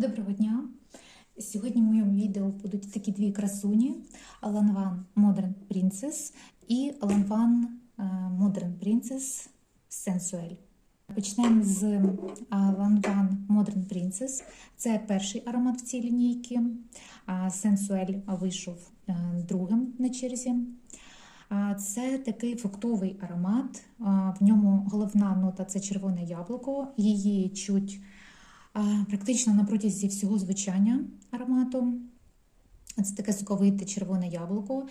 Доброго дня! Сьогодні в моєму відео будуть такі дві красуні: Lanvin Modern Princess і е, Modern Princess Sensuel. Почнемо з Lanvin Modern Princess. Це перший аромат в цій лінійці. Sensuel вийшов е, другим на черзі. Це такий фруктовий аромат. В ньому головна нота це червоне яблуко. Її чуть практично на протязі всього звучання аромату. Це таке соковите червоне яблуко,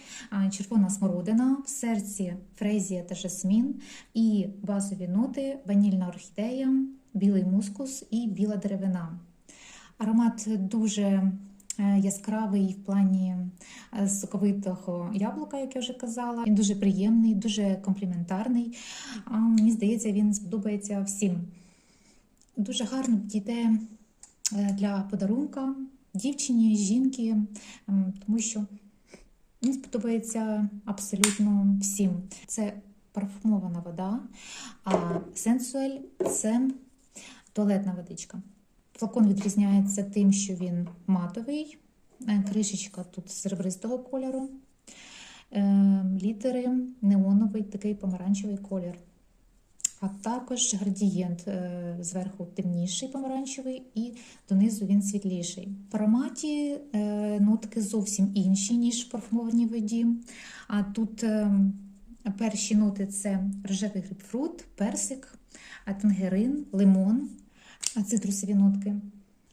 червона смородина, в серці фрезія та жасмін і базові ноти ванільна орхідея, білий мускус і біла деревина. Аромат дуже е, яскравий в плані е, соковитого яблука, як я вже казала. Він дуже приємний, дуже компліментарний. Мені здається, він сподобається всім. Дуже гарно підійде е, для подарунка дівчині, жінки, тому що він сподобається абсолютно всім. Це парфумована вода, а сенсуель це туалетна водичка. Флакон відрізняється тим, що він матовий, е, кришечка тут серебристого кольору, е, літери неоновий, такий помаранчевий колір. А також градієнт е, зверху темніший помаранчевий, і донизу він світліший. В ароматі е, нотки зовсім інші, ніж в парфумованій воді. А тут е, перші ноти це рожевий грейпфрут, персик, тангерин, лимон, цитрусові нотки.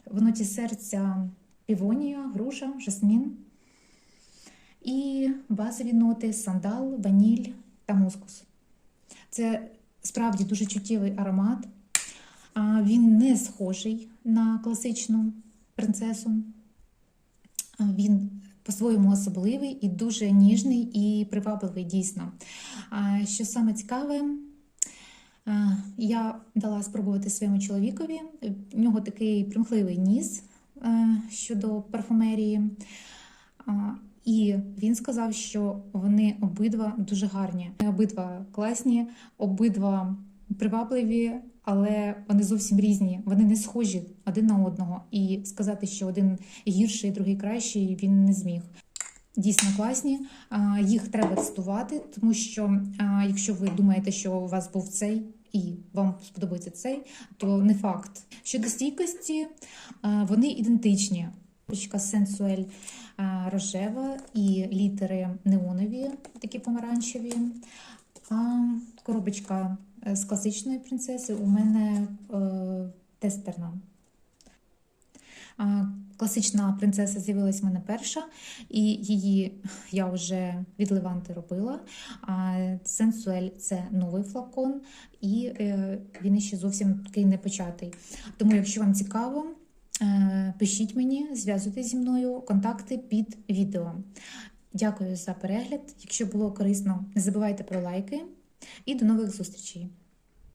В ноті серця півонія, груша, жасмін. І базові ноти сандал, ваніль та мускус. Це справді дуже чуттєвий аромат. Він не схожий на класичну принцесу. Він по-своєму особливий і дуже ніжний і привабливий дійсно. Що саме цікаве, я дала спробувати своєму чоловікові. У нього такий примхливий ніс е, щодо парфумерії. І він сказав, що вони обидва дуже гарні. Обидва класні, обидва привабливі, але вони зовсім різні. Вони не схожі один на одного. І сказати, що один гірший, другий кращий, він не зміг. Дійсно класні. Їх треба тестувати, тому що якщо ви думаєте, що у вас був цей і вам сподобається цей, то не факт. Щодо стійкості, вони ідентичні. Ручка сенсуель рожева і літери неонові, такі помаранчеві. А коробочка е, з класичної принцеси у мене е, тестерна. А, Класична принцеса з'явилась в мене перша, і її я вже від Леванти робила. А Сенсуель це новий флакон, і е, він ще зовсім такий не початий. Тому, якщо вам цікаво, е, пишіть мені, зв'язуйтесь зі мною, контакти під відео. Дякую за перегляд. Якщо було корисно, не забувайте про лайки і до нових зустрічей!